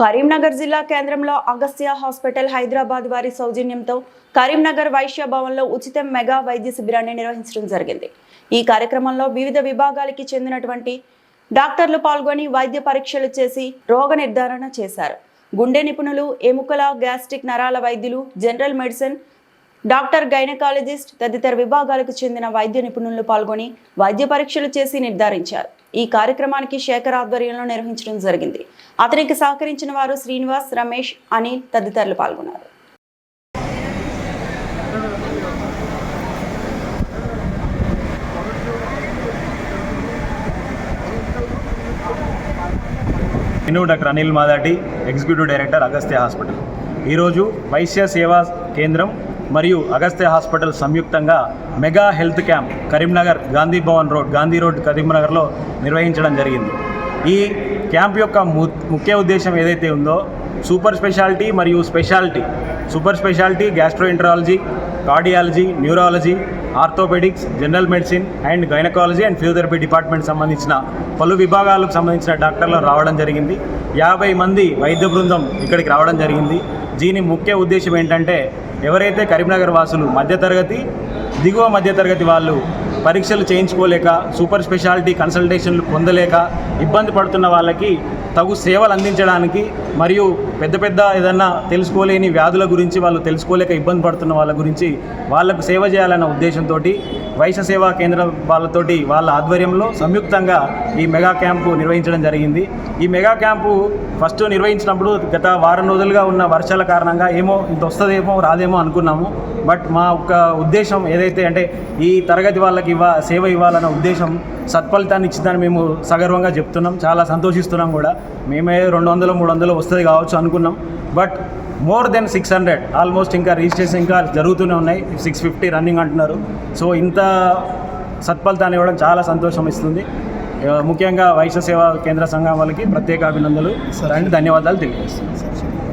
కరీంనగర్ జిల్లా కేంద్రంలో అగస్త్య హాస్పిటల్ హైదరాబాద్ వారి సౌజన్యంతో కరీంనగర్ వైశ్య భవన్లో ఉచిత మెగా వైద్య శిబిరాన్ని నిర్వహించడం జరిగింది. ఈ కార్యక్రమంలో వివిధ విభాగాలకి చెందినటువంటి డాక్టర్లు పాల్గొని వైద్య పరీక్షలు చేసి రోగ నిర్ధారణ చేశారు. గుండె నిపుణులు ఎముకల గ్యాస్ట్రిక్ నరాల వైద్యులు జనరల్ మెడిసిన్ డాక్టర్ గైనకాలజిస్ట్ తదితర విభాగాలకు చెందిన వైద్య నిపుణులు పాల్గొని వైద్య పరీక్షలు చేసి నిర్ధారించారు. ఈ కార్యక్రమానికి శేఖర్ ఆధ్వర్యంలో నిర్వహించడం జరిగింది. అతనికి సహకరించిన వారు శ్రీనివాస్ రమేష్ అనిల్ తదితరులు పాల్గొన్నారు. నేను doctor Anil Madati executive director Agastya hospital. ఈరోజు వైశ్య సేవా కేంద్రం మరియు అగస్త్య హాస్పిటల్ సంయుక్తంగా mega health camp Karimnagar Gandhi Bhavan road Gandhi road కరీంనగర్లో నిర్వహించడం జరిగింది. ఈ క్యాంప్ యొక్క ము- ముఖ్య ఉద్దేశం ఏదైతే ఉందో సూపర్ స్పెషాలిటీ మరియు speciality. Super speciality gastroenterology cardiology neurology orthopaedics general medicine and gynaecology and physiotherapy department సంబంధించిన పలు విభాగాలకు సంబంధించిన డాక్టర్లు రావడం జరిగింది. యాభై మంది వైద్య బృందం ఇక్కడికి రావడం జరిగింది. దీని ముఖ్య ఉద్దేశం ఏంటంటే ఎవరైతే కరీంనగర్ వాసులు మధ్యతరగతి దిగువ మధ్యతరగతి వాళ్ళు పరీక్షలు చేయించుకోలేక సూపర్ స్పెషాలిటీ కన్సల్టేషన్లు పొందలేక ఇబ్బంది పడుతున్న వాళ్ళకి తగు సేవలు అందించడానికి మరియు పెద్ద పెద్ద ఏదన్నా తెలుసుకోలేని వ్యాధుల గురించి వాళ్ళు తెలుసుకోలేక ఇబ్బంది పడుతున్న వాళ్ళ గురించి వాళ్ళకు సేవ చేయాలన్న ఉద్దేశంతో వైశ్య సేవా కేంద్రం వాళ్ళతోటి వాళ్ళ ఆధ్వర్యంలో సంయుక్తంగా ఈ మెగా క్యాంపు నిర్వహించడం జరిగింది. ఈ మెగా క్యాంపు ఫస్ట్ నిర్వహించినప్పుడు గత వారం రోజులుగా ఉన్న వర్షాల కారణంగా ఏమో ఇంత వస్తుందేమో రాదేమో అనుకున్నాము. బట్ మా ఒక ఉద్దేశం ఏదైతే అంటే ఈ తరగతి వాళ్ళకి ఇవ్వ సేవ ఇవ్వాలన్న ఉద్దేశం సత్ఫలితాన్ని ఇచ్చిందని మేము సగర్వంగా చెప్తున్నాం. చాలా సంతోషిస్తున్నాం కూడా. మేమే రెండు వందలు మూడు వందలు వస్తుంది కావచ్చు అనుకున్నాం. But more than six hundred almost ఇంకా రిజిస్ట్రేషన్ ఇంకా జరుగుతూనే ఉన్నాయి. సిక్స్ ఫిఫ్టీ రన్నింగ్ అంటున్నారు. సో ఇంత సత్ఫలితాన్ని ఇవ్వడం చాలా సంతోషం ఇస్తుంది. ముఖ్యంగా వైశ్య సేవా కేంద్ర సంఘం వాళ్ళకి ప్రత్యేక అభినందనలు అండ్ ధన్యవాదాలు తెలియజేస్తున్నాను.